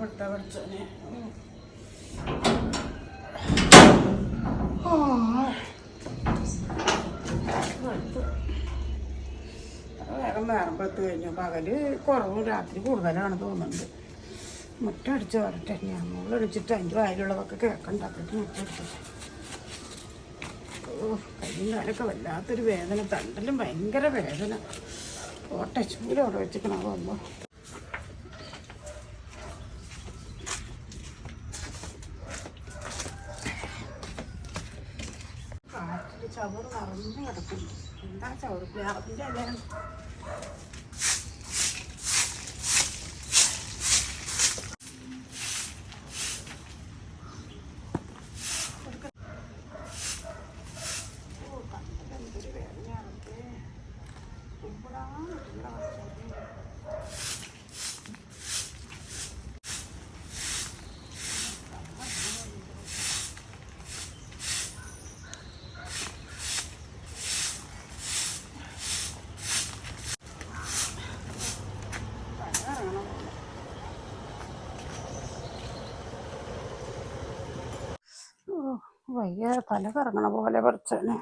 പെട്ട പഠിച്ചോനെ വേഗം വേറെപ്പത്ത് കഴിഞ്ഞു. പകൽ കുറവും രാത്രി കൂടുതലാണ് തോന്നുന്നുണ്ട്. മുറ്റ വരട്ടെ. ഞാൻ അതിന്റെ വായിലുള്ളതൊക്കെ അടിച്ചിട്ട് ഓ കയ്യും കാലൊക്കെ വല്ലാത്തൊരു വേദന. തണ്ടലും ഭയങ്കര വേദന. ഓട്ടെ ചൂട് അവിടെ വെച്ചിക്കണം എന്താ ചവറ് വയ്യ പല കറങ്ങണ പോലെ പറിച്ചാണ്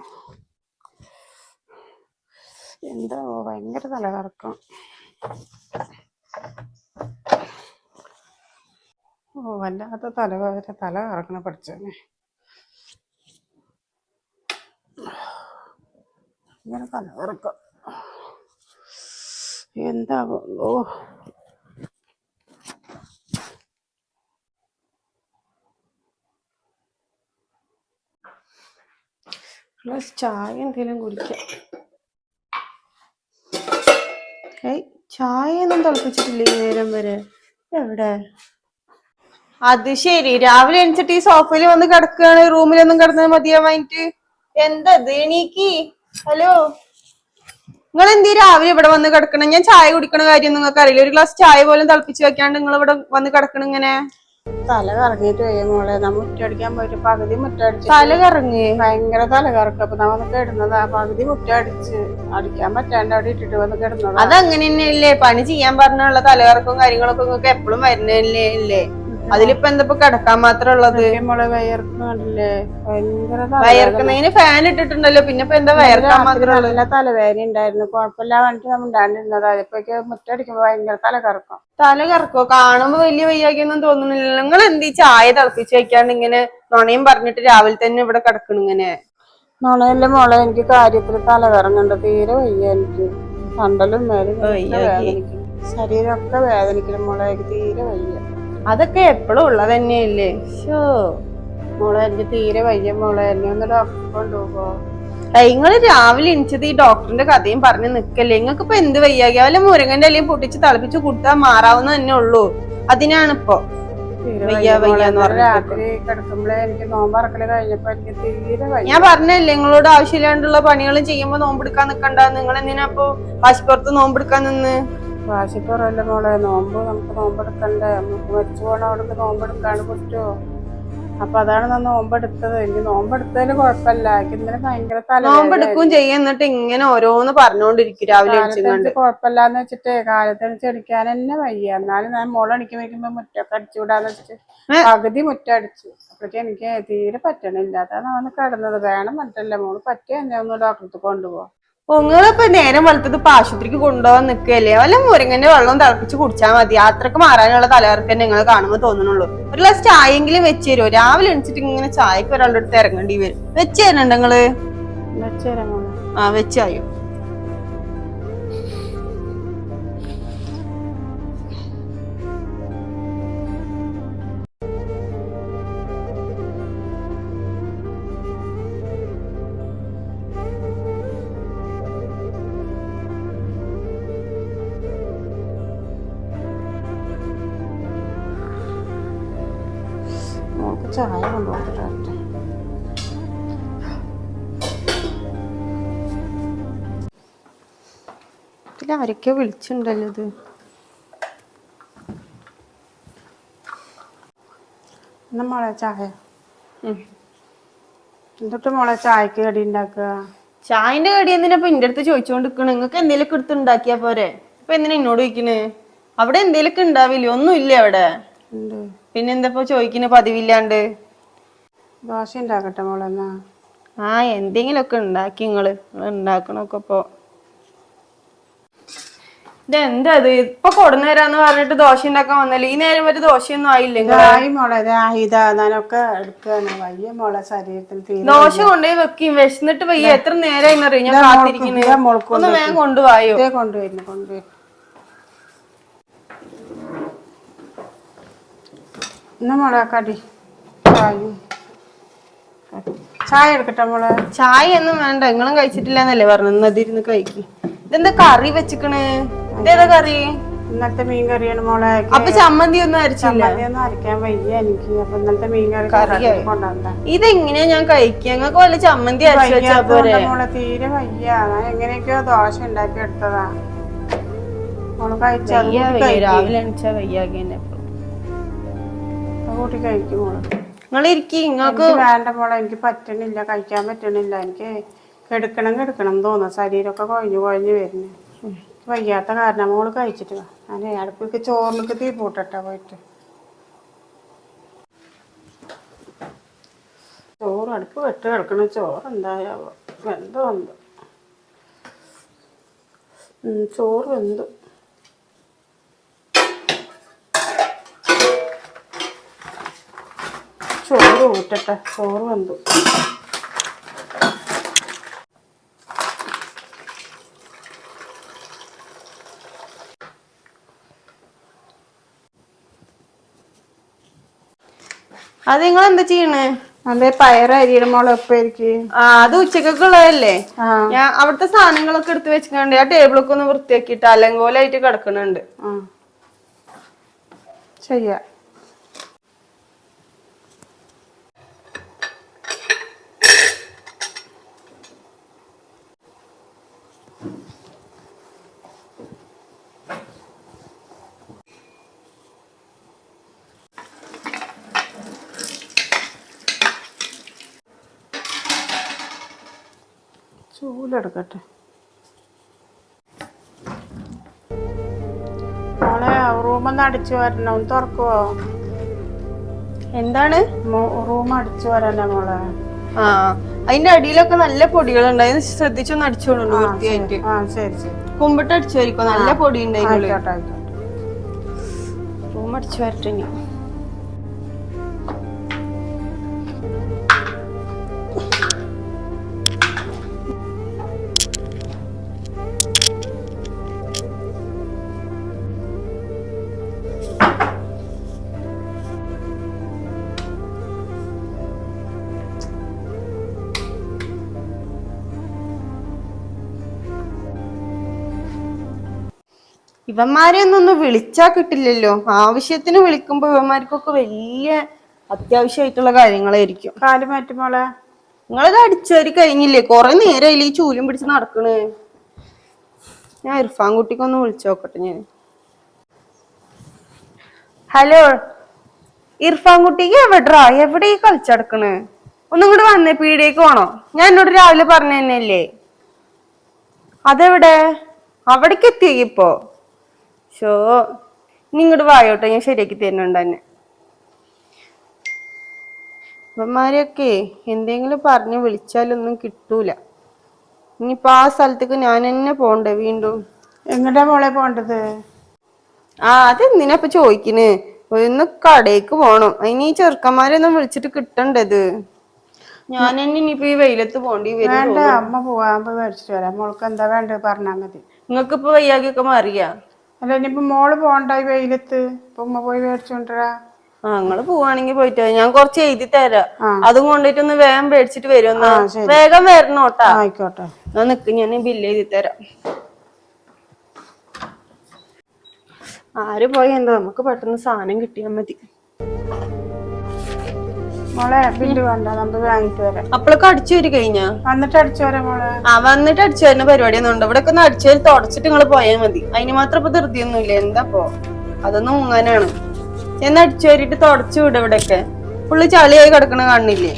എന്താ ഭയങ്കര തല കറക്കം ഓ വല്ലാത്ത തല വരെ തല കറക്കണ പഠിച്ചാണ് ഇങ്ങനെ തല കറക്കം എന്താ ഓ ഗ്ലാസ് ചായ എന്തെങ്കിലും കുടിക്കാം. ഏയ് ചായ ഒന്നും തിളപ്പിച്ചിട്ടില്ലേ ഈ നേരം വരെ? എവിടെ? അത് ശരി രാവിലെ എണിച്ചിട്ട് ഈ സോഫയിൽ വന്ന് കിടക്കുകയാണ് റൂമിലൊന്നും കിടന്നാൽ മതിയാവായിട്ട് എന്താ ഇത് എണീക്ക്? ഹലോ? നിങ്ങൾ എന്തീ രാവിലെ ഇവിടെ വന്ന് കിടക്കണം? ഞാൻ ചായ കുടിക്കണ കാര്യം നിങ്ങൾക്ക് അറിയില്ല ഒരു ഗ്ലാസ് ചായ പോലും തിളപ്പിച്ച് വെക്കാണ്ട് നിങ്ങൾ ഇവിടെ വന്ന് കിടക്കണം ഇങ്ങനെ? തല കറങ്ങിയിട്ട് വയ്യ മോളെ. നമ്മ മുറ്റടിക്കാൻ പോയിട്ട് പകുതി മുറ്റടിച്ച് തല കറങ്ങി. ഭയങ്കര തല കറക്കം. അപ്പൊ നമ്മ കിടന്നതാ. പകുതി മുറ്റടിച്ച് അടിക്കാൻ പറ്റാണ്ട് അവിടെ ഇട്ടിട്ട് വന്ന് കിടന്നതാ. അതങ്ങനെ തന്നെയല്ലേ പണി ചെയ്യാൻ പറഞ്ഞുള്ള തലകറക്കവും കാര്യങ്ങളൊക്കെ നിങ്ങൾക്ക് എപ്പോഴും വരുന്നല്ലേ അല്ലേ അതിലിപ്പോ എന്താ ഇപ്പൊ കിടക്കാൻ മാത്രം ഉള്ളത്. വയർക്കുന്നതിന് ഫാൻ ഇട്ടിട്ടുണ്ടല്ലോ പിന്നെ ഇപ്പൊ എന്താ വയർക്കാൻ മാത്രം നല്ല തലവേദന ഉണ്ടായിരുന്നു. കുഴപ്പമില്ല പറഞ്ഞിട്ട് നമ്മൾ അതിപ്പോ മുറ്റടിക്കുമ്പോ ഭയങ്കര തല കറക്കും. തല കറക്കോ? കാണുമ്പോ വലിയ വയ്യാക്കിയൊന്നും തോന്നുന്നില്ല. നിങ്ങൾ എന്ത് ചായ തിളപ്പിച്ച് വെക്കാണ്ട് ഇങ്ങനെ നുണയും പറഞ്ഞിട്ട് രാവിലെ തന്നെ ഇവിടെ കിടക്കണു ഇങ്ങനെ? നുണയല്ലേ മോളെ? എനിക്ക് കാര്യത്തിൽ തല കറങ്ങുന്നുണ്ട് തീരെ വയ്യ എനിക്ക്. കണ്ടലും മേലും ശരീരമൊക്കെ വേദനിക്കണം മോളെ. എനിക്ക് തീരെ വയ്യ. അതൊക്കെ എപ്പോഴും ഉള്ളത് തന്നെയല്ലേ? ഷോ മോളെ എനിക്ക് തീരെ വയ്യ മോളെ. എന്നെ ഒന്ന് ഡോക്ടറെ കൊണ്ടുപോകോ. നിങ്ങൾ രാവിലെ എണിച്ചത് ഈ ഡോക്ടറിന്റെ കഥയും പറഞ്ഞ് നിക്കല്ലേ? നിങ്ങൾക്ക് ഇപ്പൊ എന്ത് വയ്യാകി വല്ല മുരങ്ങന്റെ അല്ലെങ്കിൽ പൊട്ടിച്ച് തിളപ്പിച്ച് കൊടുത്താൽ മാറാവുന്ന തന്നെ ഉള്ളൂ. അതിനാണിപ്പോ ഞാൻ പറഞ്ഞല്ലേ നിങ്ങളോട് ആവശ്യമില്ലാണ്ടുള്ള പണികളും ചെയ്യുമ്പോ നോമ്പെടുക്കാൻ നിക്കണ്ട നിങ്ങൾ എന്തിനാ ഇപ്പൊ ആശുപത്രി നോമ്പെടുക്കാൻ നിന്ന്? വാശിപ്പുറല്ലേ മോളെ? നോമ്പ് നമുക്ക് നോമ്പെടുക്കണ്ടേ? നമുക്ക് മരിച്ചു പോണ അവിടുന്ന് നോമ്പെടുക്കാണ് പറ്റുമോ അപ്പൊ അതാണ് ഞാൻ നോമ്പെടുത്തത്. എനിക്ക് നോമ്പെടുത്തതിന് കുഴപ്പമില്ല. എനിക്ക് ഇന്നലെ ഭയങ്കര നോമ്പെടുക്കും ചെയ്യും എന്നിട്ട് ഇങ്ങനെ ഓരോന്ന് പറഞ്ഞോണ്ടിരിക്കും രാവിലെ കുഴപ്പമില്ലാന്ന് വെച്ചിട്ട് കാലത്തണിച്ച് അടിക്കാൻ തന്നെ വയ്യ. എന്നാലും ഞാൻ മോളണിക്ക് വയ്ക്കുമ്പോ മുറ്റൊക്കെ അടിച്ചുവിടാന്ന് വെച്ചിട്ട്? പകുതി മുറ്റടിച്ചു അപ്പോഴേക്കും എനിക്ക് തീരെ പറ്റണില്ല. അതാണ് അവന് കിടന്നത്. വേണം മറ്റല്ല മോൾ പറ്റിയ എന്നെ ഒന്ന് ഡോക്ടർക്ക് കൊണ്ടുപോവാ. നിങ്ങളിപ്പോ നേരം വെളുത്തത് ഇപ്പൊ ആശുപത്രിക്ക് കൊണ്ടുപോകാൻ നിൽക്കുകയല്ലേ വല്ല മുരങ്ങന്റെ വെള്ളം തിളപ്പിച്ച് കുടിച്ചാൽ മതി. അത്രയ്ക്ക് മാറാനുള്ള തലകർക്ക് തന്നെ നിങ്ങൾ കാണുമ്പോൾ തോന്നുന്നുള്ളൂ ഒരു ഗ്ലാസ് ചായയെങ്കിലും വെച്ച് തരുമോ രാവിലെ എണിച്ചിട്ട് ഇങ്ങനെ ചായക്ക് ഒരാളുടെ അടുത്ത് ഇറങ്ങേണ്ടി വരും. വെച്ച് തരണ്ടോ നിങ്ങൾ? ആ വെച്ചായോ ചായ കൊണ്ടുപോകട്ടെ ഇതിൽ ആരൊക്കെയോ വിളിച്ചിട്ടുണ്ടല്ലോ ഇത്. എന്നാ മോളെ ചായ? എന്നിട്ട് മോളെ ചായക്ക് കടി ഉണ്ടാക്കുക ചായന്റെ കടി എന്തിനാ ഇപ്പൊ എന്റെ അടുത്ത് ചോദിച്ചോണ്ട് നിക്കണ് നിങ്ങൾക്ക് എന്തെങ്കിലുമൊക്കെ എടുത്ത് ഉണ്ടാക്കിയാ പോരെ? ഇപ്പൊ എന്തിനാ എന്നോട് ചോദിക്കണേ? അവിടെ എന്തെങ്കിലുമൊക്കെ ഉണ്ടാവില്ലേ ഒന്നും ഇല്ല അവിടെ? ഉണ്ട്. പിന്നെന്താ ഇപ്പൊ ചോദിക്കുന്ന പതിവില്ലാണ്ട്? ദോശ ഉണ്ടാക്കട്ടെ മോളെ എന്നാ. ആ എന്തെങ്കിലുമൊക്കെ ഉണ്ടാക്കി നിങ്ങൾ ഉണ്ടാക്കണൊക്കെ ഇപ്പൊ. ഇതെന്താ ഇത്? ഇപ്പൊ കൊടുന്നേരാന്ന് പറഞ്ഞിട്ട് ദോശ ഉണ്ടാക്കാൻ വന്നല്ലേ? ഈ നേരം വരെ ദോശയൊന്നും ഒന്നും ആയില്ലേ ഇതായി മോളെ ഇതാ ഇതാ ഞാനൊക്കെ എടുക്കുകയാണ് വയ്യ മോളെ ശരീരത്തിൽ ദോശ കൊണ്ടുപോയി വെക്കും. വിശന്നിട്ട് വയ്യ. എത്ര നേരമായി ഞാൻ കാത്തിരിക്കുന്നത് ഒന്ന് വേഗം കൊണ്ടുപോയോ കൊണ്ടുവരുന്നു കൊണ്ടുവരുന്നു. എന്നാ മോളെ കടി? ചായ എടുക്കട്ടെ മോളെ? ചായ ഒന്നും വേണ്ട. നിങ്ങളും കഴിച്ചിട്ടില്ലെന്നല്ലേ പറഞ്ഞു അതിരുന്ന് കഴിക്ക്. ഇതെന്താ കറി വെച്ചിക്കണ്? ഇതേതാ കറി? ഇന്നത്തെ മീൻ കറിയാണ് മോളെ. അപ്പൊ ചമ്മന്തി ഒന്നും അരച്ചില്ല? ഒന്നും അരക്കാൻ വയ്യ എനിക്ക്. അപ്പൊ ഇന്നത്തെ മീൻ കറി. കൊണ്ടുവന്ന ഇതെങ്ങനെയാ ഞാൻ കഴിക്കുക? ഞങ്ങൾക്ക് വല്ല ചമ്മന്തി അരച്ചു വെച്ചാ പോരെ? മോളെ തീരെ വയ്യ. എങ്ങനെയൊക്കെയോ ദോശ ഉണ്ടാക്കി എടുത്തതാ. മോൾ കഴിച്ചാ രാവിലെ എണിച്ചാ വയ്യാകെ. കൂട്ടി കഴിക്കും മോൾ നിങ്ങൾ ഇരിക്കി നിങ്ങൾക്ക് വേണ്ട മോളെ എനിക്ക് പറ്റണില്ല കഴിക്കാൻ പറ്റണില്ല. എനിക്ക് കെടുക്കണം കെടുക്കണം തോന്നുന്നു. ശരീരമൊക്കെ കുഴഞ്ഞു കുഴഞ്ഞു വരുന്നു. വയ്യാത്ത കാരണം മോൾ കഴിച്ചിട്ട് ഞാൻ അടുപ്പിക്ക് ചോറിലേക്ക് തീ പൂട്ടട്ടെ പോയിട്ട്. ചോറ് അടുപ്പ് വെട്ട് കിടക്കണ ചോറ് എന്തായാവോ വെന്തോ എന്തോ ചോറ് വെന്തു. ചോറ് ഊറ്റട്ടെ. ചോറ് വന്നു അത് നിങ്ങൾ എന്താ ചെയ്യണേ? അതെ പയറരിയുടെ മോളെ ഉപ്പേരിക്ക്. ആ അത് ഉച്ചക്കുള്ളതല്ലേ ഞാൻ അവിടുത്തെ സാധനങ്ങളൊക്കെ എടുത്ത് വെച്ചിട്ടുണ്ട് ആ ടേബിളൊക്കെ ഒന്ന് വൃത്തിയാക്കിയിട്ട് അലങ്കോലായിട്ട് കിടക്കണുണ്ട്. ആ. ചൂലെടുക്കട്ടെ. മോളെ റൂമൊന്ന് അടിച്ചു വരണം. ഒന്ന് തുറക്കുവോ? എന്താണ്? റൂം അടിച്ചു വരാനാ മോളെ. ആ. അതിന്റെ അടിയിലൊക്കെ നല്ല പൊടികൾ ഉണ്ടായിരുന്നു ശ്രദ്ധിച്ചൊന്ന് അടിച്ചോളൂ വൃത്തിയായിട്ട്. കുമ്പിട്ട് അടിച്ചു നല്ല പൊടി ഉണ്ടായിരുന്നു റൂം അടിച്ചു വരട്ടെ. ഇവന്മാരെ ഒന്നും ഒന്ന് വിളിച്ചാ കിട്ടില്ലല്ലോ. ആവശ്യത്തിന് വിളിക്കുമ്പോ ഇവന്മാർക്കൊക്കെ വലിയ അത്യാവശ്യമായിട്ടുള്ള കാര്യങ്ങളായിരിക്കും. കാൽ മാറ്റുമോളെ നിങ്ങളത് അടിച്ചേരി കഴിഞ്ഞില്ലേ? കൊറേ നേരം ഈ ചൂലും പിടിച്ച് നടക്കണേ. ഞാൻ ഇർഫാൻ കുട്ടിക്കൊന്ന് വിളിച്ചു നോക്കട്ടെ ഞാൻ. ഹലോ ഇർഫാൻ കുട്ടിക്ക് എവിടാ എവിടെ ഈ കളിച്ചടക്കണ് ഒന്നിങ്ങോട്ട് വന്നേ പീടിയേക്ക് പോണോ? ഞാൻ എന്നോട് രാവിലെ പറഞ്ഞ തന്നെയല്ലേ അതെവിടെ? അവിടേക്ക് എത്തി ഇപ്പോ? ഷോ. നീ ഇങ്ങോട്ട് വായോട്ടെ ഞാൻ ശരിയാക്കി തരുന്നുണ്ട് തന്നെ ഇവന്മാരെയൊക്കെ എന്തെങ്കിലും പറഞ്ഞ് വിളിച്ചാലൊന്നും കിട്ടൂല. ഇനിയിപ്പോ ആ സ്ഥലത്തേക്ക് ഞാൻ തന്നെ പോണ്ടേ വീണ്ടും. എങ്ങോട്ടാ മോളെ പോണ്ടത്? ആ അതെന്തിനാ ഇപ്പൊ ചോദിക്കണ്? ഒന്ന് കടേക്ക് പോണം. അതിന് ഈ ചെറുക്കന്മാരെയൊന്നും വിളിച്ചിട്ട് കിട്ടണ്ടത് ഞാൻ തന്നെ ഇനിയിപ്പോ ഈ വെയിലത്ത് പോണ്ടി വരും വേണ്ട അമ്മ പോവാൻ പോയി മേടിച്ചിട്ട് വരാം. മോൾക്ക് എന്താ വേണ്ടത് പറഞ്ഞാ മതി. നിങ്ങക്ക് ഇപ്പൊ വയ്യാകിയൊക്കെ മാറിയാ? അല്ല ഇനിയിപ്പോ മോൾ പോണ്ടായി വെയിലത്ത്? ഇപ്പൊ ഉമ്മ പോയി മേടിച്ചോണ്ടരാ? ആ നിങ്ങൾ പോവാണെങ്കിൽ പോയിട്ട് വാ. ഞാൻ കുറച്ച് എഴുതി തരാം. അതും കൊണ്ടിട്ടൊന്ന് വേഗം മേടിച്ചിട്ട് വരും വേഗം വരണോട്ടാ. ആയിക്കോട്ടെ. എന്നാ നിക്ക് ഞാൻ ബില്ല് എഴുതി തരാം. ആര് പോയി എന്താ? നമുക്ക് പെട്ടെന്ന് സാധനം കിട്ടിയാൽ മതി. മോളെ ബില്ല് വേണ്ട നമുക്ക് വാങ്ങിട്ട് വരാം. അപ്പോഴൊക്കെ അടിച്ചു വരി കഴിഞ്ഞാ? വന്നിട്ട് അടിച്ചു വരാം മോളെ. ആ വന്നിട്ട് അടിച്ചു വരുന്ന പരിപാടിയൊന്നും ഉണ്ട്. ഇവിടെ ഒക്കെ ഒന്ന് അടിച്ചു വരി തുടച്ചിട്ട് നിങ്ങൾ പോയാൽ മതി. അതിന് മാത്രം ഇപ്പൊ ധൃതിയൊന്നും ഇല്ല. എന്താ പോ അതൊന്നും മുങ്ങാനാണ് ചെന്ന് അടിച്ചു വരിട്ട് തുടച്ചു വിടും ഇവിടെയൊക്കെ. ഫുള്ള് ചളിയായി കിടക്കണ കാണില്ലേ?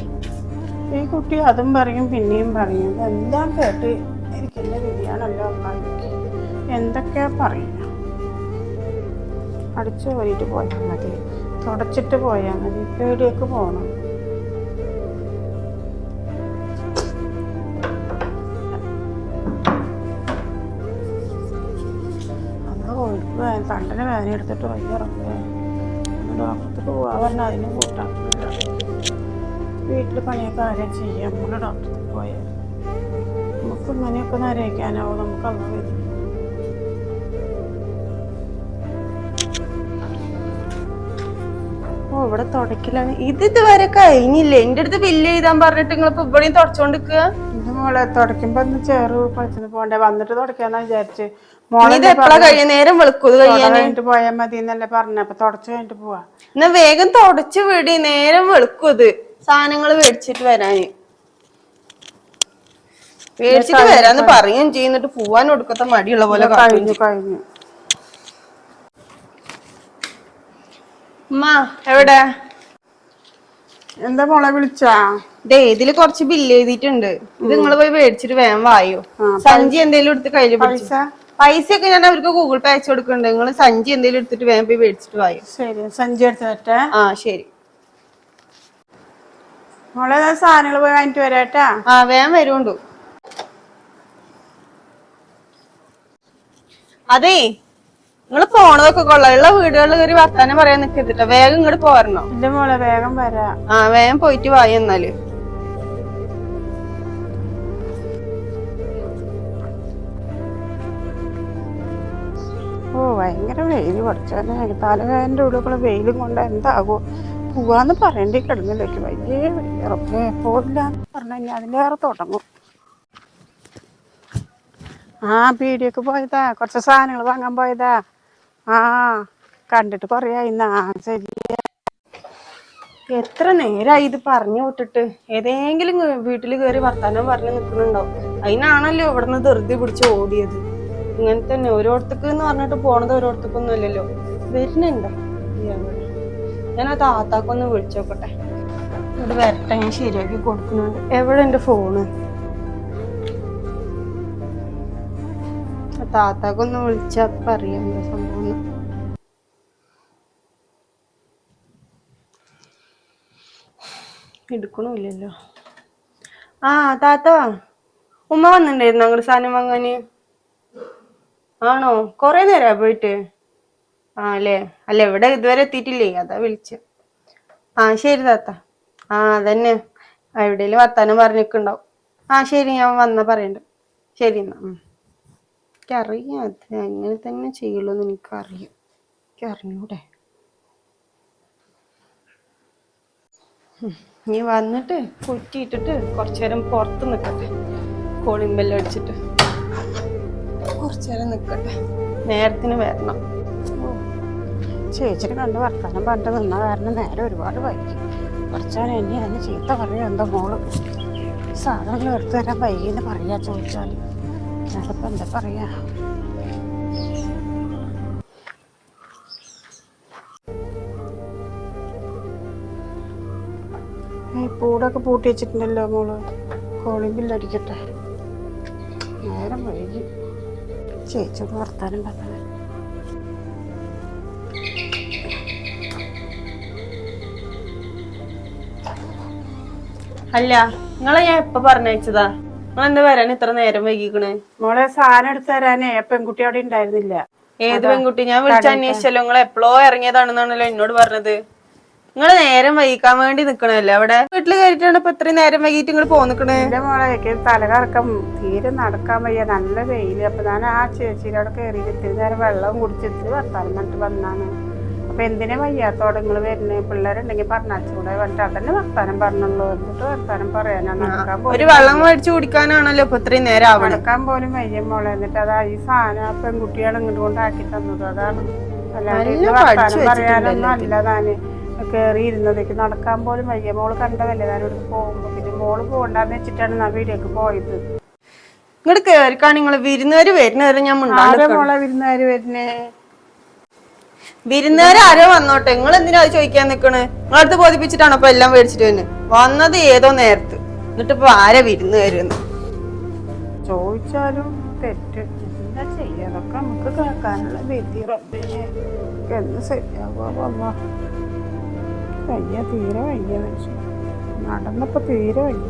ഈ കുട്ടി അതും പറയും പിന്നെയും പറയും. എല്ലാം കേട്ട് ഇരിക്കുന്ന വിധിയാണല്ലോ അമ്മായിക്ക് എന്തൊക്കെയാ പറയുക? അടിച്ചു പോയിട്ട് പോയാൽ മതി. തുടച്ചിട്ട് പോയാൽ മതി. പേടിയൊക്കെ പോകണം തണ്ടന് വേദന എടുത്തിട്ട് വയ്യ ഡോക്ടർക്ക് പോവാ. പറഞ്ഞാൽ അതിന് കൂട്ടാം? വീട്ടിൽ പണിയൊക്കെ ആരെയും ചെയ്യാം? നമ്മൾ ഡോക്ടർക്ക് പോയാൽ നമുക്ക് ഇങ്ങനെയൊക്കെ നരയിക്കാനാവും നമുക്ക് അള്ള ഇവിടെ തുടക്കിലാണ്. ഇത് ഇതുവരെ കഴിഞ്ഞില്ലേ? എന്റെ അടുത്ത് ബില്ല് ചെയ്താൻ പറഞ്ഞിട്ട് നിങ്ങൾ ഇപ്പൊ ഇവിടെയും തുടച്ചോണ്ടിരിക്കുക? എന്റെ മോളെ തുടക്കുമ്പോ ഒന്ന് ചേറ് കളിച്ചത് പോണ്ടേ വന്നിട്ട് തുടക്കാന്നാ വിചാരിച്ച്. ഇത് മോളെ എപ്പോഴാ കഴിയ നേരം വെളുക്കും ഇത് കഴിയാൻ കഴിഞ്ഞിട്ട് പോയാൽ മതി എന്നല്ലേ പറഞ്ഞ. അപ്പൊ തുടച്ചു കഴിഞ്ഞിട്ട് പോവാ. എന്നാ വേഗം തുടച്ചു വിടി. നേരം വെളുക്കും ഇത്. സാധനങ്ങൾ മേടിച്ചിട്ട് വരാന്. മേടിച്ചിട്ട് വരാന്ന് പറയുകയും ചെയ്യുന്നിട്ട് പോവാൻ കൊടുക്കത്ത മടിയുള്ള പോലെ കഴിഞ്ഞു കഴിഞ്ഞു ചെയ്യും. ഉമ്മ എവിടെ? എന്താ മോളെ വിളിച്ചാ? ദേ ഇതിൽ കുറച്ച് ബില്ല് എഴുതിയിട്ടുണ്ട്. ഇത് നിങ്ങൾ പോയി മേടിച്ചിട്ട് വേഗം വായോ. സഞ്ചി എന്തേലും എടുത്ത് കയ്യിൽ പൈസ പൈസ? ഒക്കെ ഞാൻ അവർക്ക് ഗൂഗിൾ പേ അയച്ചു കൊടുക്കുന്നുണ്ട്. നിങ്ങൾ സഞ്ചി എന്തേലും എടുത്തിട്ട് വേഗം പോയി മേടിച്ചിട്ട് വായോ. ശരി സഞ്ചി വരട്ടെ. ആ ശരി. മോളെ സാധനങ്ങൾ പോയി വാങ്ങിട്ട് വരാട്ടാ. ആ വേഗം വരുണ്ടു അതേ നിങ്ങൾ പോണതൊക്കെ കൊള്ളാം. ഉള്ള വീടുകളിൽ കയറി വർത്താനം പറയാൻ നിക്കത്തില്ല. വേഗം ഇങ്ങോട്ട് പോരണോ. എന്റെ മോളെ വേഗം വരാ. ആ വേഗം പോയിട്ട് വായി എന്നാൽ. ഓ ഭയങ്കര വെയിൽ കുറച്ച് തലവേദന്റെ ഉള്ളിൽ വെയിലും കൊണ്ട് എന്താകും? പോവാന്ന് പറയണ്ടേ കിടന്നില്ലേക്ക് വലിയ വെയിലുറപ്പേ പോയില്ല പറഞ്ഞു കഴിഞ്ഞാൽ അതിലേറെ തുടങ്ങും. ആ പീടിയൊക്കെ പോയതാ. കുറച്ച് സാധനങ്ങൾ വാങ്ങാൻ പോയതാ. ആ കണ്ടിട്ട് കൊറേ ആയിന്നാ എത്ര നേരായി ഇത് പറഞ്ഞു വിട്ടിട്ട്? ഏതെങ്കിലും വീട്ടിൽ കയറി വർത്താനം പറഞ്ഞു നിൽക്കുന്നുണ്ടോ അതിനാണല്ലോ ഇവിടുന്ന് ധൃതി പിടിച്ച് ഓടിയത്. ഇങ്ങനെ തന്നെ ഓരോരുത്തക്ക് എന്ന് പറഞ്ഞിട്ട് പോണത് ഓരോരുത്തക്കൊന്നും അല്ലല്ലോ. വരുന്നുണ്ടോ? ഞാൻ ആ താത്താക്കൊന്ന് വിളിച്ചോക്കട്ടെ. ഇവിടെ വരട്ടെ ഞാൻ ശരിയാക്കി കൊടുക്കുന്നുണ്ട്. എവിടെ എന്റെ ഫോണ്? താത്താക്കൊന്ന് വിളിച്ചാ പറയാം എന്താ സംഭവം. എടുക്കണില്ലല്ലോ എടുക്കണമില്ലല്ലോ. ആ താത്ത. ഉമ്മ വന്നിട്ടുണ്ടായിരുന്നു അങ്ങോട്ട് സാധനം വാങ്ങാന്? ആണോ? കൊറേ നേരാ പോയിട്ട്? ആ അല്ലേ? അല്ല ഇവിടെ ഇതുവരെ എത്തിയിട്ടില്ലേ? അതാ വിളിച്ച. ആ ശരി താത്ത. ആ അതന്നെ. എവിടെയെങ്കിലും വർത്താനം പറഞ്ഞിട്ടുണ്ടാവും. ആ ശരി ഞാൻ വന്നാ പറയണ്ട. ശരി എന്നാ. എനിക്കറിയാം. അത് അങ്ങനെ തന്നെ ചെയ്യുള്ളൂ എന്ന് എനിക്കറിയാം. എനിക്ക് അറിഞ്ഞൂടെ നീ വന്നിട്ട് കുറ്റിയിട്ടിട്ട് കുറച്ചു നേരം പുറത്ത് നിൽക്കട്ടെ കോളിമ്പെല്ലാം അടിച്ചിട്ട്. നേരം നിൽക്കട്ടെ നേരത്തിന് വരണം. ചേച്ചിനെ കണ്ട് വർത്താനം പറഞ്ഞിട്ട് നിന്ന കാരണം നേരെ ഒരുപാട് വൈകി. കുറച്ചാൽ എന്നെ അതിന് ചീത്ത പറയാ എന്താ മോൾ? സാധനങ്ങൾ എടുത്തു തരാൻ വൈകിയെന്ന് പറയാ ചോദിച്ചാൽ ഞാനിപ്പോ എന്താ പറയാ ഏയ് പൂടൊക്കെ പൂട്ടി വെച്ചിട്ടുണ്ടല്ലോ മോൾ. കോളിംഗ് ബില്ലടിക്കട്ടെ നേരം വൈകി. ചേച്ചിയോട് വർത്താനം പറഞ്ഞത് അല്ല നിങ്ങളെ ഞാൻ എപ്പോ പറഞ്ഞയച്ചതാ? എന്താ വരാൻ ഇത്ര നേരം വൈകിക്കണേ? മോളെ സാധനം എടുത്തു തരാനേ. പെൺകുട്ടി അവിടെ ഉണ്ടായിരുന്നില്ല. ഏത് പെൺകുട്ടി? ഞാൻ വിളിച്ച അന്വേഷിച്ചല്ലോ. നിങ്ങൾ എപ്പോഴോ ഇറങ്ങിയതാണെന്നാണല്ലോ എന്നോട് പറഞ്ഞത്. നിങ്ങൾ നേരം വൈകിക്കാൻ വേണ്ടി നിക്കണല്ലേ അവിടെ? വീട്ടിൽ കയറിയിട്ടാണ് ഇപ്പൊ ഇത്രയും നേരം വൈകിട്ട് നിങ്ങൾ പോന്നിക്കണേ. എന്റെ മോളെ തല തലകറക്കം തീരെ നടക്കാൻ വയ്യ. നല്ല വെയിൽ. അപ്പൊ ഞാൻ ആ ചേച്ചിയുടെ അവിടെ കയറി ഇത്തിരി നേരം വെള്ളം കുടിച്ചിട്ട് വർത്താനം പറഞ്ഞിട്ട് വന്നാണ്. അപ്പൊ എന്തിനാ വയ്യാത്തോടെ നിങ്ങൾ വരുന്നത് പിള്ളേരുണ്ടെങ്കിൽ പറഞ്ഞാച്ചൂടെ. പറഞ്ഞിട്ട് അതന്നെ വർത്താനം പറഞ്ഞുള്ളൂ. എന്നിട്ട് വർത്താനം പറയാനാണ് നടക്കാൻ ഒരു പോലും വെള്ളം മേടിച്ചു കുടിക്കാനാണല്ലോ ഇപ്പൊ ഇത്രയും നേരം നടക്കാൻ പോലും വയ്യ മോളെ. എന്നിട്ട് അതാ ഈ സാധനം ആ പെൺകുട്ടിയാണ് ഇങ്ങോട്ട് കൊണ്ടാക്കി തന്നത്. അതാണ്. അല്ലാതെ വർത്താനം പറയാനൊന്നും അല്ല താന്. കയറി ഇരുന്നതേക്ക് നടക്കാൻ പോലും വയ്യ. മോൾ കണ്ടതല്ലേ താനോട് പോകുമ്പോ പിന്നെ മോൾ പോകണ്ടെന്ന് വെച്ചിട്ടാണ് ഞാൻ വീടിലേക്ക് പോയത്. ഇങ്ങോട്ട് കേറിക്കാണ് നിങ്ങൾ വിരുന്നുകാര് വരുന്നവരെ ഞാൻ മോളെ വിരുന്നുകാര് വരുന്നേ? വിരുന്നുകാര് ആരോ വന്നോട്ടെ. നിങ്ങൾ എന്തിനാ അത് ചോദിക്കാൻ നിക്കണ്? നിങ്ങളടുത്ത് ബോധിപ്പിച്ചിട്ടാണോ ഇപ്പൊ എല്ലാം മേടിച്ചിട്ട് തന്നെ വന്നത് ഏതോ നേരത്ത്. എന്നിട്ട് ഇപ്പൊ ആരാ വിരുന്നുകാരെന്ന്? ചോദിച്ചാലും തെറ്റ്. എന്താ ചെയ്യാതൊക്കെ നമുക്ക് കേൾക്കാനുള്ള വിധി. റബ്ബേ. എന്ന് ശരിയാവുക വയ്യ തീരെ വയ്യ മനുഷ്യൻ നടന്നപ്പോ തീരെ വയ്യ.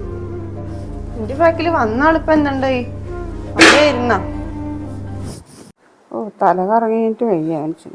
എന്റെ ബാക്കിൽ വന്ന ആളിപ്പോ എന്തുണ്ടായി അവിടെ ഇരുന്ന. ഓ തല കറങ്ങിയിട്ട് വയ്യ മനുഷ്യൻ.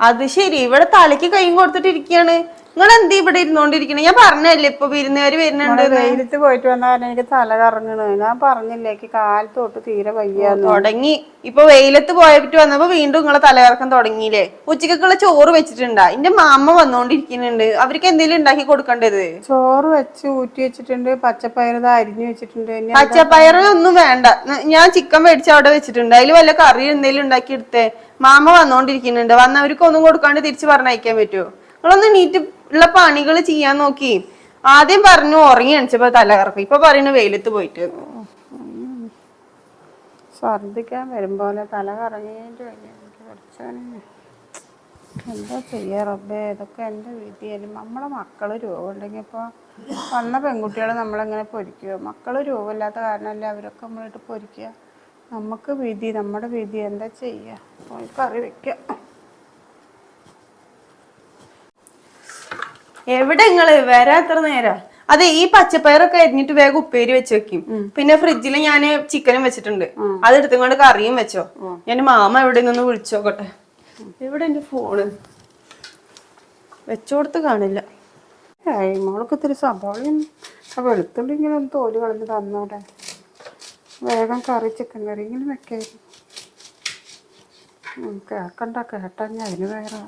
അത് ശരി ഇവിടെ തലയ്ക്ക് കൈയും കൊടുത്തിട്ട് ഇരിക്കുകയാണ് നിങ്ങൾ എന്ത് ഇവിടെ ഇരുന്നോണ്ടിരിക്കണേ? ഞാൻ പറഞ്ഞല്ലേ ഇപ്പൊ വിരുന്നുകാര് വരുന്നുണ്ട് നേരിട്ട് വെയിലത്ത് പോയിട്ട് വന്നാൽ എനിക്ക് തല കറങ്ങണ്. ഞാൻ പറഞ്ഞില്ലേ എനിക്ക് കാലത്ത് തൊട്ട് തീരെ വയ്യാന്ന്. തുടങ്ങി. ഇപ്പൊ വെയിലത്ത് പോയിട്ട് വന്നപ്പോ വീണ്ടും നിങ്ങളെ തലകറക്കം തുടങ്ങിയില്ലേ? ഉച്ചക്കുള്ള ചോറ് വെച്ചിട്ടുണ്ടാ? എന്റെ മാമ വന്നോണ്ടിരിക്കുന്നുണ്ട്. അവർക്ക് എന്തെങ്കിലും ഉണ്ടാക്കി കൊടുക്കേണ്ടത്? ചോറ് വെച്ച് ഊറ്റി വെച്ചിട്ടുണ്ട്. പച്ചപ്പയർ അരിഞ്ഞു വെച്ചിട്ടുണ്ട്. പച്ചപ്പയർ ഒന്നും വേണ്ട. ഞാൻ ചിക്കൻ മേടിച്ച് അവിടെ വെച്ചിട്ടുണ്ട്. അതിൽ വല്ല കറി എന്തെങ്കിലും ഉണ്ടാക്കി എടുത്തേ. മാമ വന്നോണ്ടിരിക്കുന്നുണ്ട്. വന്നവർക്ക് ഒന്നും കൊടുക്കാണ്ട് തിരിച്ചു പറഞ്ഞയക്കാൻ പറ്റുമോ നിങ്ങളൊന്ന് നീറ്റ് ഉള്ള പണികൾ ചെയ്യാൻ നോക്കി. ആദ്യം പറഞ്ഞു ഉറങ്ങി അണിച്ചപ്പോ തലകറക്കും ഇപ്പൊ പറയുന്നു വെയിലത്ത് പോയിട്ട്. ഛർദിക്കാൻ വരുമ്പോലെ പോലെ തല എന്താ ചെയ്യാ റബ്ബേ? ഇതൊക്കെ എന്റെ വിധിയാലും നമ്മളെ മക്കൾ രോഗമുണ്ടെങ്കിൽ ഇപ്പോൾ വന്ന പെൺകുട്ടികളെ നമ്മളെങ്ങനെ പൊരിക്കുക? മക്കൾ രോഗമില്ലാത്ത കാരണമല്ലേ അവരൊക്കെ നമ്മളിട്ട് പൊരിക്കുക? നമുക്ക് വിധി നമ്മുടെ വിധി എന്താ ചെയ്യുക കറി വെക്കാം. എവിടെ നിങ്ങൾ? വരാത്ര നേരം? അതെ ഈ പച്ചപ്പയറൊക്കെ അരിഞ്ഞിട്ട് വേഗം ഉപ്പേരി വെച്ച് വെക്കും. പിന്നെ ഫ്രിഡ്ജിൽ ഞാൻ ചിക്കനും വെച്ചിട്ടുണ്ട്. അത് എടുത്തുകൊണ്ട് കറിയും വെച്ചോ. ഞാൻ മാമ എവിടെ നിന്ന് വിളിച്ചോക്കട്ടെ. എവിടെ എന്റെ ഫോണ് വെച്ചോടത്ത് കാണില്ല. മോൾക്ക് ഇത്തിരി സബോളയും ആ വെളുത്തുള്ളി ഇങ്ങനെ ഒന്ന് തോൽ കളഞ്ഞ് തന്നോടെ വേഗം കറി ചിക്കൻ കറി ഇങ്ങനെ വെക്കായിരുന്നു. കേക്കണ്ട കേട്ടാ ഞാൻ അതിന് വേറെ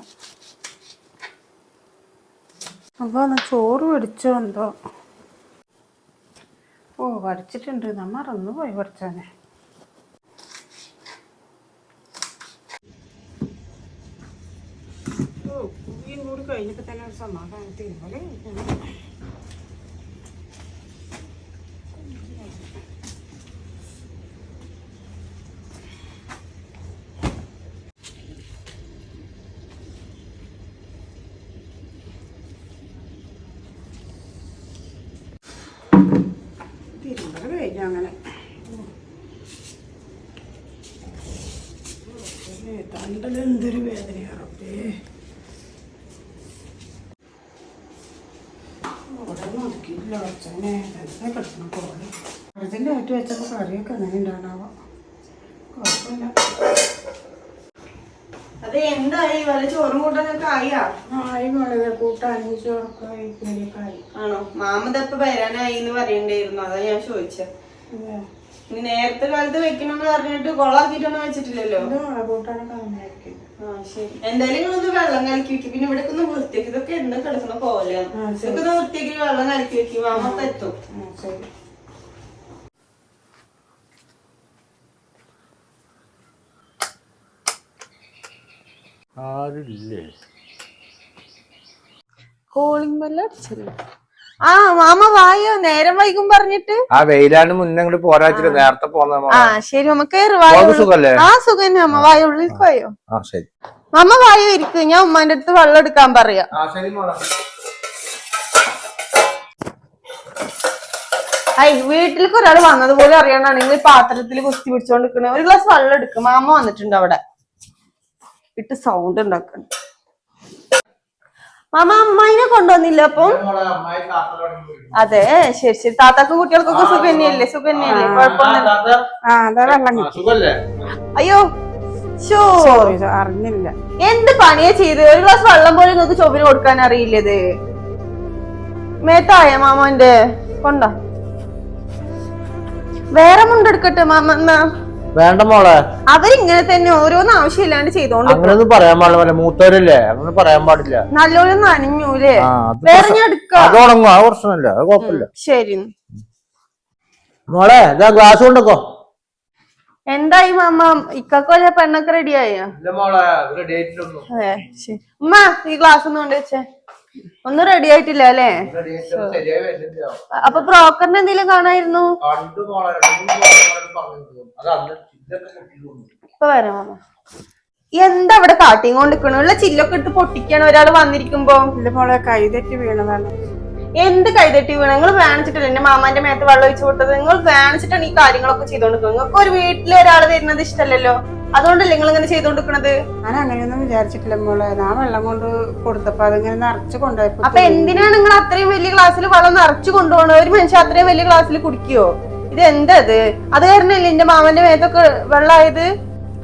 അപ്പൊ ഒന്ന് ചോറ് വടിച്ചോ എന്തോ? ഓ വടിച്ചിട്ടുണ്ട് നമ്മ മറന്നു പോയി വടിച്ചോനെ ഓ കൂടി കഴിഞ്ഞപ്പോൾ തന്നെ ഒരു സമാധാനത്തിൽ തിരുമ്പൽ കഴിഞ്ഞു അങ്ങനെ തണ്ടലെന്തൊരു വേദനയാ റബ്ബേ ഇവിടെ നോക്കിയില്ല എന്താ കിടക്കണം പോലെ അതിന്റെ ആയിട്ട് വെച്ചപ്പോൾ കറിയൊക്കെ അങ്ങനെ ഉണ്ടാണാവോ കുഴപ്പമില്ല. അത് എന്തായി? വല്ല ചോറും കൂട്ടാനൊക്കെ ആയിയാ ആയി മോളെ. കൂട്ടാനും ചോറൊക്കെ ആയി ഉപ്പേരിയൊക്കെ ആയി. ആണോ? മാമതപ്പ് വരാനായി എന്ന് പറയണ്ടായിരുന്നു. അതാ ഞാൻ ചോദിച്ചത് ഇല്ലേ? നേരത്തെ കാലത്ത് വെക്കണമെന്ന് പറഞ്ഞിട്ട് കൊളാക്കിട്ടൊന്നും വെച്ചിട്ടില്ലല്ലോ? കൂട്ടാനൊക്കെ നന്നായിരിക്കും. എന്തായാലും നിങ്ങളൊന്ന് വെള്ളം കലക്കി വെക്കും. പിന്നെ ഇവിടെ ഒന്ന് വൃത്തിയാക്കി. ഇതൊക്കെ എന്താ കിടക്കുന്ന പോലെ. ഇതൊക്കെ ഒന്ന് വൃത്തിയാക്കി വെള്ളം കലക്കി വെക്കും. മാമത്തെ എത്തും. ആരില്ലേ? കോളിംഗ് ബെല്ല അടിച്ചല്ലോ ആ മാമ വായോ? നേരം വൈകും പറഞ്ഞിട്ട്. ആ വെയിലാണ് മുന്നേ ഇങ്ങോട്ട് പോരാച്ചിട്ട് നേരത്തെ പോന്ന ആ ശരി നമുക്ക് കേറ്, വായോ സുഖല്ലേ? ആ സുഖം അമ്മ വായോ ഉള്ളിൽ പോയോ? ആ ശരി. മാമ വായോ ഇരിക്കും. ഞാൻ ഉമ്മാന്റെ അടുത്ത് വെള്ളം എടുക്കാൻ പറയാ. ആ ശരി മോളെ ഐ വീട്ടിലേക്ക് ഒരാൾ വന്നതുപോലെ അറിയാണ്ടാണ് നിങ്ങൾ പാത്രത്തിൽ കുസ്തി പിടിച്ചോണ്ടിരിക്കണേ. ഒരു ഗ്ലാസ് വെള്ളം എടുക്കും. മാമ വന്നിട്ടുണ്ട് അവിടെ. ഇട്ട് സൗണ്ട് ഉണ്ടാക്കണം. മാമ അമ്മായിനെ കൊണ്ടുവന്നില്ല അപ്പം? അതെ ശരി ശരി. താത്താക്കും കുട്ടികൾക്കൊക്കെ സുഖം തന്നെയല്ലേ സുഖം തന്നെയല്ലേ കുഴപ്പമൊന്നുമില്ല. ആ അതാ വെള്ളം സുഖല്ലേ? അയ്യോ ഷോ സോറി അറിഞ്ഞില്ല. എന്ത് പണിയാ ചെയ്ത് ഒരു ഗ്ലാസ് വെള്ളം പോലും നിങ്ങൾക്ക് ചൊവ്വിന് കൊടുക്കാൻ അറിയില്ലത്? മേത്തായ മാമോന്റെ? കൊണ്ട? വേറെ മുണ്ടെടുക്കട്ടെ മാമ എന്നാ? വേണ്ട മോളെ. അവരിങ്ങനെ തന്നെ ഓരോന്ന് ആവശ്യമില്ലാണ്ട് ചെയ്തോണ്ട് അങ്ങനെയൊന്നും പറയാൻ പാടില്ല മൂത്തവരല്ലേ? അങ്ങനെ പറയാൻ പാടില്ല. നല്ലോണം നനഞ്ഞൂലേ? വേറെ പ്രശ്നം- ഞാൻ എടുക്കാം. അത് ഉണങ്ങും ആ പ്രശ്നമില്ല. അത് കുഴപ്പമില്ല. ശരി. മോളെ ഇതാ ഗ്ലാസ് കൊണ്ടോ എന്തായി മാമ? ഇക്കൊല്ല പെണ്ണൊക്കെ റെഡിയായോ മോളെ റെഡി ആയിട്ടൊന്നും ഉമ്മ ഈ ഗ്ലാസ് ഒന്ന് കൊണ്ട് വെച്ചേ ഒന്നും റെഡി ആയിട്ടില്ല അല്ലേ? അപ്പൊ ബ്രോക്കറിന് എന്തെങ്കിലും കാണായിരുന്നു? കണ്ടു ഇപ്പൊ വരാം മാമ എന്താ ഇവിടെ കാട്ടിയും കൊണ്ടിരിക്കണു ഉള്ള ചില്ലൊക്കെ ഇട്ട് പൊട്ടിക്കാണ് ഒരാൾ വന്നിരിക്കുമ്പോ. ഇല്ല മോളെ കൈതെറ്റി വീണതാണ്. എന്ത് കൈതട്ടി വീണ? നിങ്ങൾ വേണിച്ചിട്ടില്ല. എന്റെ മാമാന്റെ മേത്ത് വെള്ളം ഒഴിച്ചു വിട്ടത് നിങ്ങൾ വേണിച്ചിട്ടാണ് ഈ കാര്യങ്ങളൊക്കെ ചെയ്തോണ്ടിരിക്കുന്നത്. നിങ്ങൾക്ക് ഒരു വീട്ടിലെ ഒരാൾ തരുന്നത് ഇഷ്ടമല്ലല്ലോ. അതുകൊണ്ടല്ലേ നിങ്ങൾ ഇങ്ങനെ ചെയ്തോണ്ടിരിക്കണത്? ഞാൻ അങ്ങനെയൊന്നും വിചാരിച്ചിട്ടില്ല മോളെ. ഞാൻ വെള്ളം കൊണ്ട് കൊടുത്തപ്പോ അതിങ്ങനെ നിറച്ച് കൊണ്ടുപോയപ്പോ അപ്പൊ എന്തിനാണ് നിങ്ങൾ അത്രയും വലിയ ഗ്ലാസ്സിൽ വെള്ളം നിറച്ചു കൊണ്ടുപോകണത്? ഒരു മനുഷ്യൻ അത്രയും വലിയ ഗ്ലാസ്സിൽ കുടിക്കുവോ? ഇത് എന്താ അത് കാരണല്ലേ എന്റെ മാമന്റെ മേത്തൊക്കെ വെള്ളമായത്?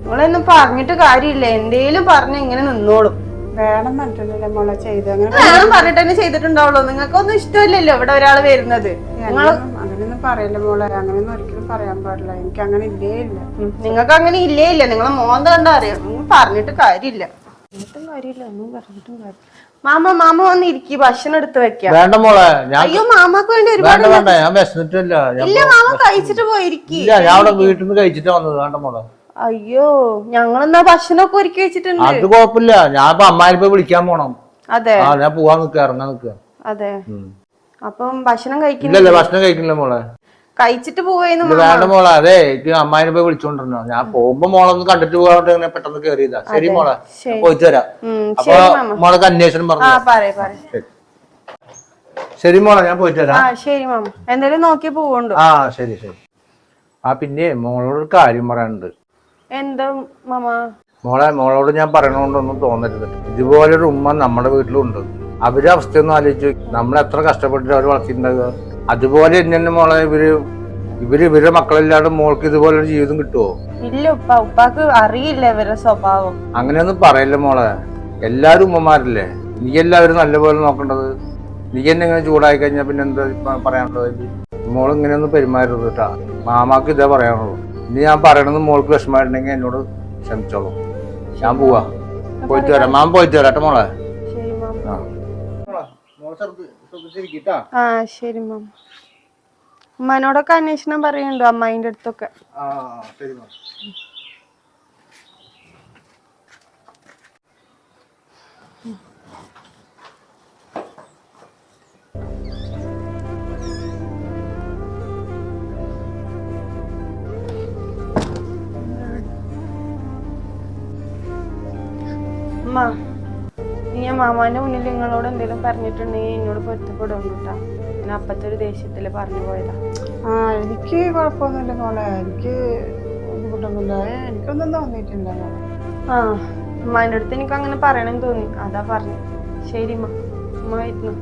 നിങ്ങളൊന്നും പറഞ്ഞിട്ട് കാര്യമില്ല. എന്തേലും പറഞ്ഞ് ഇങ്ങനെ നിന്നോളും. വേണം പറഞ്ഞിട്ടില്ലല്ലോ മോളെ ചെയ്ത് അങ്ങനെ വേണം പറഞ്ഞിട്ട് തന്നെ ചെയ്തിട്ടുണ്ടാവുള്ളൂ. നിങ്ങൾക്കൊന്നും ഇഷ്ടമില്ലല്ലോ ഇവിടെ ഒരാൾ വരുന്നത്. നിങ്ങൾ അങ്ങനെയൊന്നും പറയല്ലോ മോളെ. അങ്ങനെയൊന്നും ഒരിക്കലും പറയാൻ പാടില്ല. എനിക്ക് അങ്ങനെ ഇല്ലേ ഇല്ല നിങ്ങൾക്ക് അങ്ങനെ ഇല്ലേ ഇല്ല നിങ്ങളെ മോന്ത കണ്ടാ അറിയാം. നിങ്ങൾ പറഞ്ഞിട്ട് കാര്യമില്ല. കാര്യമില്ല. ഒന്നും പറഞ്ഞിട്ടും കാര്യം മാമ മാമ വന്ന് ഇരിക്കി ഭക്ഷണം എടുത്ത് വെക്കാം. വേണ്ട മോളെ. ഞാൻ അയ്യോ മാമക്ക് വേണ്ടി ഒരുപാട് വേണ്ട വേണ്ട. ഞാൻ വിശന്നിട്ടില്ല. ഞാൻ ഇല്ല മാമ കഴിച്ചിട്ട് പോയിരിക്കും. ഇല്ല ഞാൻ അവിടെ വീട്ടിൽ നിന്ന് കഴിച്ചിട്ട് വന്നത്. വേണ്ട മോളെ. അയ്യോ ഞങ്ങളെന്നാ ഭക്ഷണമൊക്കെ ഒരുക്കി വെച്ചിട്ടുണ്ട്? അത് കുഴപ്പമില്ല. ഞാൻ ഇപ്പൊ അമ്മാരിപ്പോ വിളിക്കാൻ പോണം. അതെ. ആ ഞാൻ പോവാൻ നിക്ക ഇറങ്ങാൻ നിക്ക. അതെ. അപ്പം ഭക്ഷണം കഴിക്കുന്നില്ല? ഭക്ഷണം കഴിക്കില്ല മോളെ. കഴിച്ചിട്ട് പോവേന്ന് വേണ്ട മോളെ. അതെ എനിക്ക് അമ്മായിനെ പോയി വിളിച്ചോണ്ടിരുന്നോ ഞാൻ പോകുമ്പോ മോളെ ഒന്ന് കണ്ടിട്ട് പോകാണ്ട് ഇങ്ങനെ പെട്ടെന്ന് കേറിയതാ. ശരി മോളെ. പോയിട്ട് വരാം. അപ്പൊ മോളൊക്കെ അന്വേഷണം പറഞ്ഞു ശരി. മോളെ ഞാൻ പോയിട്ട് വരാം. ശരി മാമ. എന്തായാലും നോക്കി പോവുണ്ടോ? ആ ശരി ശരി. ആ പിന്നെ മോളോട് ഒരു കാര്യം പറയാനുണ്ട്. എന്താ മാമ? മോളെ മോളോട് ഞാൻ പറയണോണ്ടൊന്നും തോന്നരുത്. ഇതുപോലൊരു ഉമ്മ നമ്മുടെ വീട്ടിലുണ്ട്. അവരുടെ അവസ്ഥയൊന്നും ആലോചിച്ച് നമ്മൾ എത്ര കഷ്ടപ്പെട്ടിട്ട് അവർ വളർത്തിയിട്ടുണ്ടാകുക അതുപോലെ തന്നെ മോളെ ഇവർ. ഇവർ ഇവരുടെ മക്കളില്ലാണ്ട് മോൾക്ക് ഇതുപോലെ ഒരു ജീവിതം കിട്ടുമോ ഇല്ല ഉപ്പ. ഉപ്പാക്ക് അറിയില്ല ഇവരുടെ സ്വഭാവം. അങ്ങനെയൊന്നും പറയില്ല മോളെ. എല്ലാരും ഉമ്മമാരല്ലേ? നീ എല്ലാവരും നല്ലപോലെ നോക്കേണ്ടത്. നീ എന്നെ ഇങ്ങനെ ചൂടായി കഴിഞ്ഞാൽ പിന്നെ എന്താ പറയാനുള്ളത്? മോൾ ഇങ്ങനെയൊന്നും പെരുമാറരുത് കേട്ടാ. മാമാക്ക് ഇതേ പറയാനുള്ളൂ. ഇനി ഞാൻ പറയണത് മോൾക്ക് വിഷമമായിട്ടുണ്ടെങ്കിൽ എന്നോട് ക്ഷമിച്ചോളൂ. ഞാൻ പോവാ. പോയിട്ട് വരാം. മാം പോയിട്ട് വരാം കേട്ടോ മോളെ. ആ. ആ ശരി മാമ ഉമ്മനോടൊക്കെ അന്വേഷണം പറയുന്നുണ്ടോ അമ്മായിന്റെ അടുത്തൊക്കെ. അമ്മ നീ ഞാൻ മാമാന്റെ മുന്നിൽ നിങ്ങളോട് എന്തെങ്കിലും പറഞ്ഞിട്ടുണ്ടെങ്കിൽ എന്നോട് പൊരുത്തപ്പെടും കേട്ടാ. ഞാൻ അപ്പത്തെ ഒരു ദേഷ്യത്തിൽ പറഞ്ഞു പോയതാ. ആ എനിക്ക് കുഴപ്പമൊന്നുമില്ല മോളെ. എനിക്ക് ബുദ്ധിമുട്ടൊന്നുമില്ല. എനിക്കൊന്നും തോന്നിയിട്ടില്ല ആ ഉമ്മാന്റെ അടുത്ത് എനിക്ക് അങ്ങനെ പറയണമെന്ന് തോന്നി. അതാ പറഞ്ഞു. ശരി അമ്മ ഉമ്മ വരുന്നു.